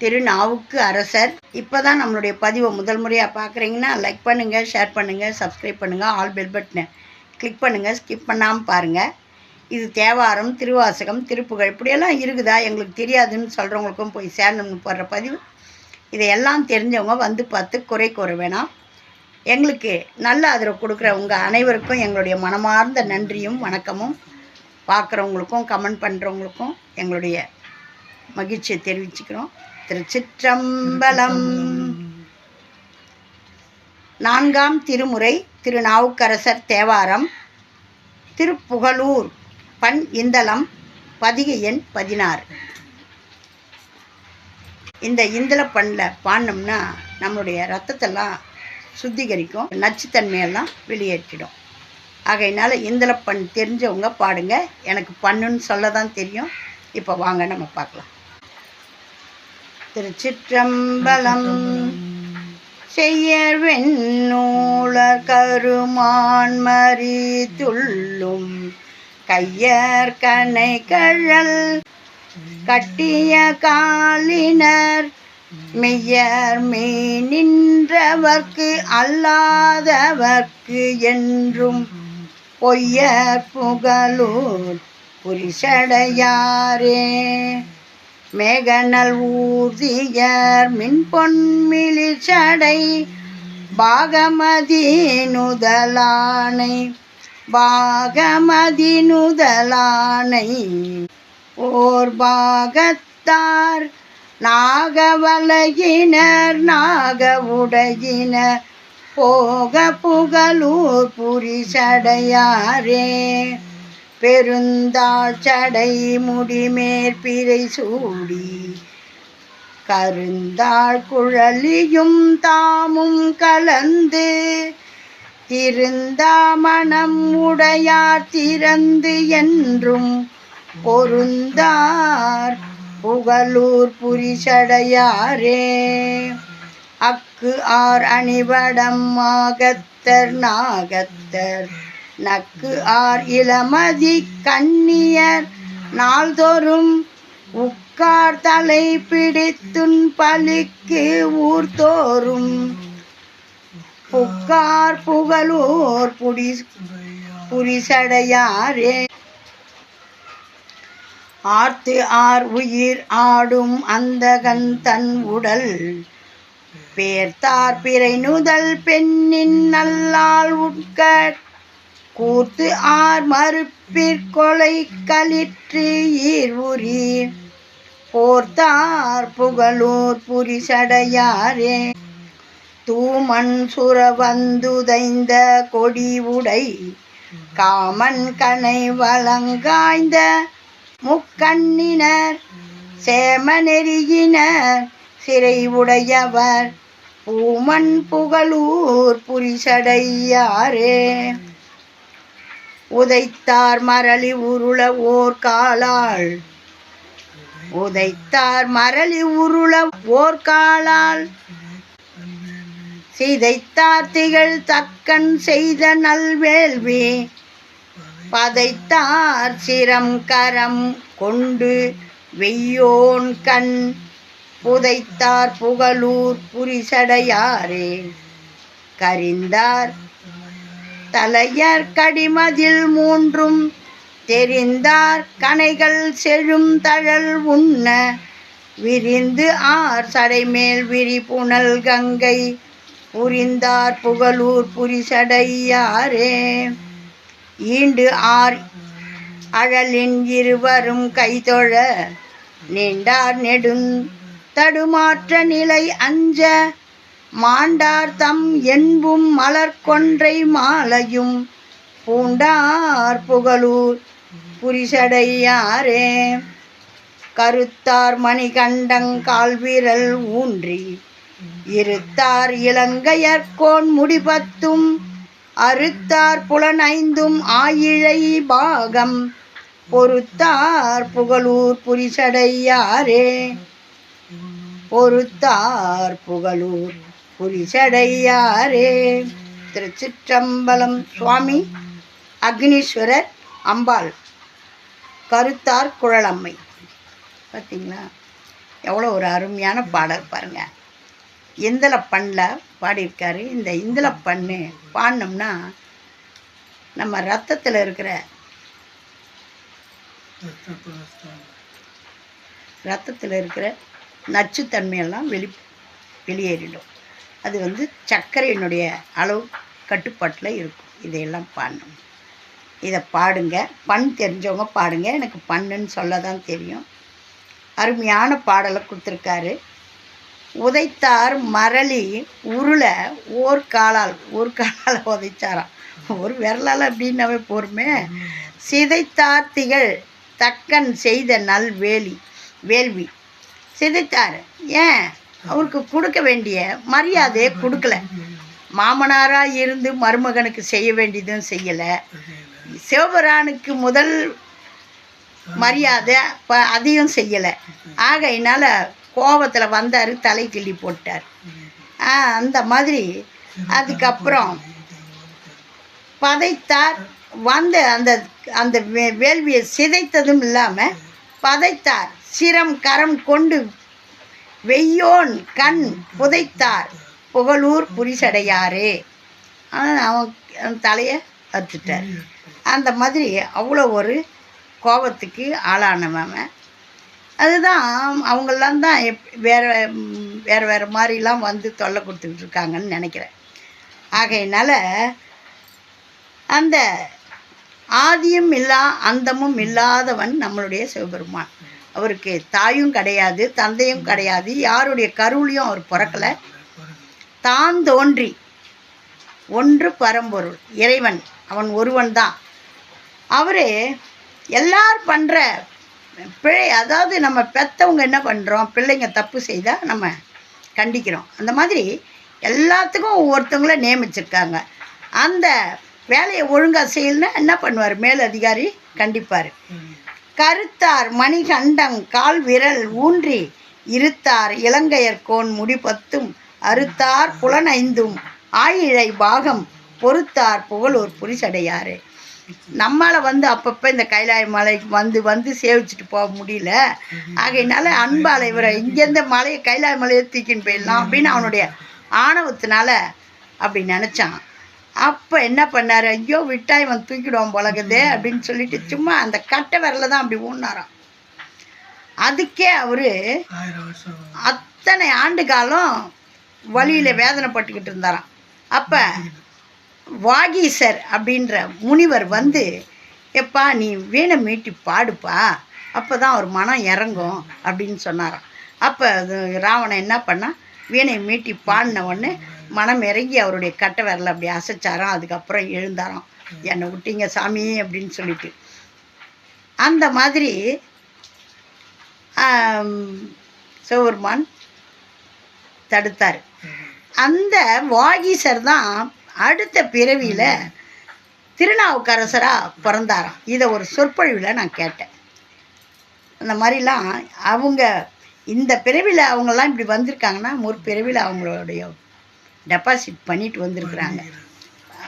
திருநாவுக்கு அரசர். இப்போ தான் நம்மளுடைய பதிவை முதல் முறையாக பார்க்குறீங்கன்னா லைக் பண்ணுங்கள் ஷேர் பண்ணுங்கள் சப்ஸ்கிரைப் பண்ணுங்கள் ஆல் பெல் பட்டனை கிளிக் பண்ணுங்கள் ஸ்கிப் பண்ணாமல் பாருங்கள் இது தேவாரம் திருவாசகம் திருப்புகழ் இப்படியெல்லாம் இருக்குதா? எங்களுக்கு தெரியாதுன்னு சொல்கிறவங்களுக்கும் போய் சேரணும்னு போடுற பதிவு. இதையெல்லாம் தெரிஞ்சவங்க வந்து பார்த்து குறை கூற வேணாம். எங்களுக்கு நல்ல ஆதரவு கொடுக்குற உங்கள் அனைவருக்கும் எங்களுடைய மனமார்ந்த நன்றியும் வணக்கமும் பார்க்குறவங்களுக்கும் கமெண்ட் பண்ணுறவங்களுக்கும் எங்களுடைய மகிழ்ச்சியை தெரிவிச்சுக்கிறோம். திருச்சிற்றம்பலம். நான்காம் திருமுறை திருநாவுக்கரசர் தேவாரம் திருப்புகலூர் பண் இந்தளம் பதிகை எண் பதினாறு. இந்த இந்தள பண்ணில் பாடினோம்னா நம்மளுடைய ரத்தத்தெல்லாம் சுத்திகரிக்கும் நச்சுத்தன்மையெல்லாம் வெளியேற்றிடும். ஆகையினால இந்தள பண் தெரிஞ்சவங்க பாடுங்க எனக்கு பண்ணுன்னு சொல்ல தான் தெரியும். இப்போ வாங்க நம்ம பார்க்கலாம். திருச்சிற்றம்பலம். செய்யர் வெண்ணூலர் கருமான்மரி துள்ளும் கையர் கனை கழல் கட்டிய காலினர் மெய்யர் மே நின்றவர்க்கு அல்லாதவர்க்கு என்றும் பொய்யர் புகழூர் புரிசடையாரே. மேகனல் ஊர்தியர் மின்பொன்மிழில் சடை பாகமதி நுதலானை பாகமதி நுதலானை ஓர் பாகத்தார் நாகவலையினர் நாகவுடையினர் போக புகழூர் புரிசடையாரே. பெருந்தாள் சடை முடிமேற்பிரை சூடி கருந்தாள் குழலியும் தாமும் கலந்து திருந்தா மனம் உடையார் திறந்து என்றும் பொருந்தார் புகழூர் புரிசடையாரே. அக்கு ஆர் அணிவடம் ஆகத்தர் நாகத்தர் நக்கு ஆர் இளமதி கண்ணியர். நாள்தோறும் உக்கார் தலை பிடித்துன் பலிக்கு ஊர்தோறும். புக்கார் புகழூர் புடி புரிசடையாரே. ஆர்த்து ஆர் உயிர் ஆடும் அந்தகன் தன் உடல். பேர்த்தார் பிறை நுதல் பெண்ணின் நல்லால் உட்க கூத்து ஆர் மறுப்பிற்கொலை களிற்று ஈர்வுரி போர்த்தார் புகழூர் புரிசடையாரே. தூமன் சுரவந்துதைந்த கொடி உடை. காமன் கனை வழங்காய்ந்த முக்கண்ணினர். சேமநெறியினர் சிறை உடையவர். பூமன் புகழூர் புரிசடையாரே. உதைத்தார் மரளி உருள ஓர் காலாள் உதைத்தார் மரளி உருள ஓர் காலாள் சிதைத்தார் திகழ் தக்கன் செய்த நல்வேள்வி. பதைத்தார் சிரம் கரம் கொண்டு வெய்யோன் கண். புதைத்தார் புகழூர் புரிசடையாரே. கரிந்தார் தலையர் கடிமதில் மூன்றும் தெரிந்தார் கனைகள் செழும் தழல் உண்ண. விரிந்து ஆர் சடைமேல் விரிபுணல் கங்கை. புரிந்தார் புகழூர் புரிசடையாரே. ஈண்டு ஆர் அழலின் இருவரும் கைதொழ. நீண்டார் நெடுந் தடுமாற்ற நிலை அஞ்ச. மாண்டார் தம் என்பும் மலர் கொன்றை மாலையும் பூண்டார் புகழூர் புரிசடையாரே. கருத்தார் மணிகண்டங் கால்விரல் ஊன்றி இருத்தார் இலங்கையர்கோன் முடிபத்தும் அறுத்தார் புலனைந்தும் ஆயிழை பாகம் பொறுத்தார் புகழூர் புரிசடையாரே. பொறுத்தார் புகழூர் புரிசடையாரே. திருச்சிற்றம்பலம் சுவாமி அக்னீஸ்வரர் அம்பாள். கருத்தார் குழலம்மை. பார்த்தீங்களா எவ்வளோ ஒரு அருமையான பாடல் பாருங்கள் இந்தல பண்ணில் பாடியிருக்காரு. இந்த இந்தல பண்ணு பாடினோம்னா நம்ம ரத்தத்தில் இருக்கிற ரத்தத்தில் இருக்கிற நச்சுத்தன்மையெல்லாம் வெளி வெளியேறிடும். அது வந்து சர்க்கரையினுடைய அளவு கட்டுப்பாட்டில் இருக்கும். இதையெல்லாம் பாடணும். இதை பாடுங்க. பண் தெரிஞ்சவங்க பாடுங்க. எனக்கு பண்ணுன்னு சொல்ல தான் தெரியும். அருமையான பாடலை கொடுத்துருக்காரு. உதைத்தார் மரளி உருளை ஓர் காலால் ஒரு காலால் உதைச்சாராம். ஒரு விரலால் அப்படின்னாவே போருமே. சிதைத்தார் திகழ் தக்கன் செய்த நல் வேலி வேள்வி. சிதைத்தார். ஏன்? அவருக்கு கொடுக்க வேண்டிய மரியாதையை கொடுக்கல. மாமனாராக இருந்து மருமகனுக்கு செய்ய வேண்டியதும் செய்யலை. சிவபுரானுக்கு முதல் மரியாதை இப்போ அதையும் செய்யலை. ஆகையினால் கோபத்தில் வந்தார் தலை கிள்ளி போட்டார். அந்த மாதிரி. அதுக்கப்புறம் பதைத்தார். வந்த அந்த அந்த வே- வேள்வியை சிதைத்ததும் இல்லாமல் பதைத்தார். சிரம் கரம் கொண்டு வெய்யோன் கண் புதைத்தார். புகழூர் புரிசடையாரே. அவன் அவன் தலையை அறுத்துட்டார். அந்த மாதிரி அவ்வளோ ஒரு கோபத்துக்கு ஆளானவன் அதுதான் அவங்கெல்லாம் தான் எப் வேறு வேறு வேறு மாதிரிலாம் வந்து தொல்லை கொடுத்துக்கிட்டு இருக்காங்கன்னு நினைக்கிறேன். ஆகையினால் அந்த ஆதியும் இல்லா அந்தமும் இல்லாதவன் நம்மளுடைய சிவபெருமான். அவருக்கு தாயும் கிடையாது தந்தையும் கிடையாது யாருடைய கருவிலையும் அவர் பிறக்கலை. தான் தோன்றி ஒன்று பரம்பொருள் இறைவன் அவன் ஒருவன் தான். அவர் எல்லார் பண்ணுற பிழை அதாவது நம்ம பெற்றவங்க என்ன பண்ணுறோம் பிள்ளைங்க தப்பு செய்தால் நம்ம கண்டிக்கிறோம். அந்த மாதிரி எல்லாத்துக்கும் ஒவ்வொருத்தவங்கள நியமிச்சிருக்காங்க. அந்த வேலையை ஒழுங்காக செய்யலைன்னா என்ன பண்ணுவார்? மேல் அதிகாரி கண்டிப்பார். கருத்தார் மணிகண்டம் கால் விரல் ஊன்றி இருத்தார் இலங்கையர்கோன் முடிபத்தும் அறுத்தார் புலனைந்தும் ஆயிழை பாகம் பொறுத்தார் புகழூர் புரிசடையாறு நம்மளை வந்து அப்பப்போ இந்த கைலாய மலைக்கு வந்து வந்து சேவிச்சுட்டு போக முடியல. ஆகையினால அன்பால் இவரை இங்கேருந்து மலையை கைலாய மலையை தூக்கின்னு போயிடலாம் அப்படின்னு அவனுடைய ஆணவத்தினால அப்படி நினச்சான். அப்போ என்ன பண்ணார்? ஐயோ விட்டா இவன் தூக்கிடுவான் போலகுதே அப்படின்னு சொல்லிட்டு சும்மா அந்த கட்டை விரல தான் அப்படி ஊன்னாராம். அதுக்கே அவர் அத்தனை ஆண்டு காலம் வழியில் வேதனைப்பட்டுக்கிட்டு இருந்தாராம். அப்போ வாகீசர் அப்படின்ற முனிவர் வந்து எப்பா நீ வீணை மீட்டி பாடுப்பா. அப்போ தான் அவர் மனம் இறங்கும் அப்படின்னு சொன்னாராம். அப்போ அது ராவணன் என்ன பண்ணா வீணை மீட்டி பாடின உடனே மனம் இறங்கி அவருடைய கட்டை விரல அப்படி அசைச்சாராம். அதுக்கப்புறம் எழுந்தாராம். என்னை விட்டீங்க சாமி அப்படின்னு சொல்லிட்டு. அந்த மாதிரி சிவபெருமான் தடுத்தார். அந்த வாகீசர் தான் அடுத்த பிறவியில் திருநாவுக்கரசராக பிறந்தாராம். இதை ஒரு சொற்பொழிவில் நான் கேட்டேன். அந்த மாதிரிலாம் அவங்க இந்த பிறவியில் அவங்கெல்லாம் இப்படி வந்திருக்காங்கன்னா ஒரு பிறவியில் அவங்களுடைய டெபாசிட் பண்ணிட்டு வந்திருக்கிறாங்க.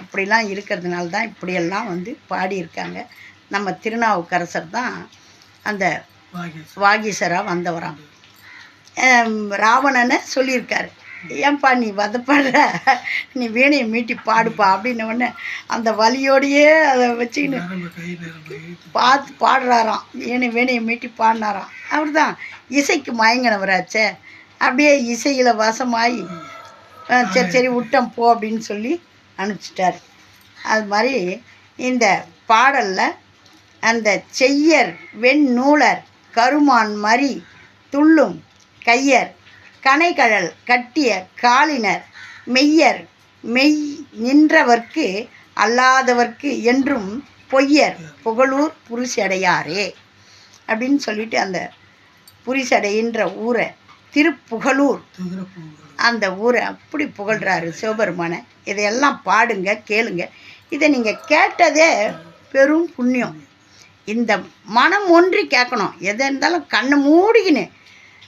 அப்படிலாம் இருக்கிறதுனால தான் இப்படியெல்லாம் வந்து பாடியிருக்காங்க. நம்ம திருநாவுக்கரசர் தான் அந்த வாகீசராக வந்தவராம். ராவணனை சொல்லியிருக்காரு. ஏன்பா நீ வதப்படுற? நீ வீணையை மீட்டி பாடுப்பா அப்படின்ன உடனே அந்த வலியோடையே அதை வச்சுக்கின்னு பார்த்து பாடுறாராம். வீணை வீணையை மீட்டி பாடினாராம். அவர் தான் இசைக்கு மயங்கினவராச்சே. அப்படியே இசையில் வசமாகி சரி சரி விட்டம் போ அப்படின்னு சொல்லி அனுப்பிச்சிட்டார். அது மாதிரி இந்த பாடலில் அந்த செய்யர் வெண்ணூலர் கருமான் மரி துள்ளும் கையர் கனைகழல் கட்டிய காலினர் மெய்யர் மெய் நின்றவர்க்கு அல்லாதவர்க்கு என்றும் பொய்யர் புகழூர் புரிசடையாரே அப்படின்னு சொல்லிட்டு அந்த புரிசடைன்ற ஊரை திருப்புகலூர். திருப்புகழ் அந்த ஊரை அப்படி புகழ்கிறாரு சிவபெருமானை. இதையெல்லாம் பாடுங்க கேளுங்க. இதை நீங்கள் கேட்டதே பெரும் புண்ணியம். இந்த மனம் ஒன்றி கேட்கணும். எதை இருந்தாலும் கண்ணை மூடிக்கின்னு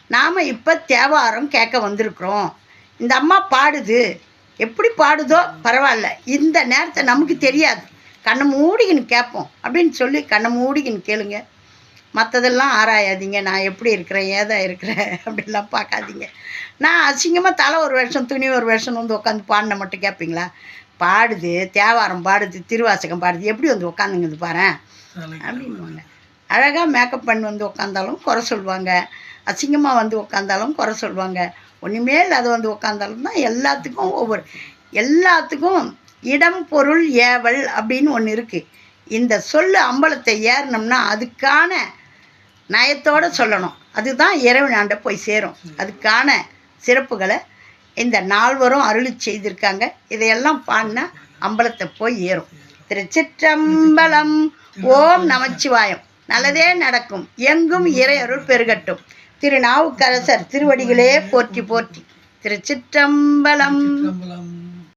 நாம் இப்போ தேவாரம் கேட்க வந்திருக்கிறோம். இந்த அம்மா பாடுது. எப்படி பாடுதோ பரவாயில்ல. இந்த நேரத்தை நமக்கு தெரியாது. கண்ணை மூடிக்கின்னு கேட்போம். அப்படின்னு சொல்லி கண்ணை மூடிக்கின்னு கேளுங்க. மற்றதெல்லாம் ஆராயாதீங்க. நான் எப்படி இருக்கிறேன்? ஏதா இருக்கிறேன்? அப்படிலாம் பார்க்காதீங்க. நான் அசிங்கமாக தலை ஒரு வருஷம் துணி ஒரு வருஷம் வந்து உட்காந்து பாடின மட்டும் கேட்பீங்களா? பாடுது தேவாரம் பாடுது திருவாசகம் பாடுது. எப்படி வந்து உட்காந்துங்குது பாரேன்? தலை அப்படின்வாங்க அழகாக மேக்கப் பண்ணி வந்து உட்காந்தாலும் குறை சொல்லுவாங்க. அசிங்கமாக வந்து உட்காந்தாலும் குறை சொல்லுவாங்க. ஒன்றுமே இல்லாத வந்து உட்காந்தாலும் தான் எல்லாத்துக்கும் ஒவ்வொரு எல்லாத்துக்கும் இடம் பொருள் ஏவல் அப்படின்னு ஒன்று இருக்குது இந்த சொல்லு அம்பலத்தை ஏறினோம்னா அதுக்கான நயத்தோடு சொல்லணும். அதுதான் இறைவனாண்ட போய் சேரும். அதுக்கான சிறப்புகளை இந்த நால்வரும் அருளி செய்திருக்காங்க. இதையெல்லாம் பாடினா அம்பலத்தை போய் ஏறும். திருச்சிற்றம்பலம் ஓம் நமச்சிவாயம். நல்லதே நடக்கும். எங்கும் இறையருள் பெருகட்டும். திருநாவுக்கரசர் திருவடிகளே போற்றி போற்றி. திருச்சிற்றம்பலம். சிற்றம்பலம்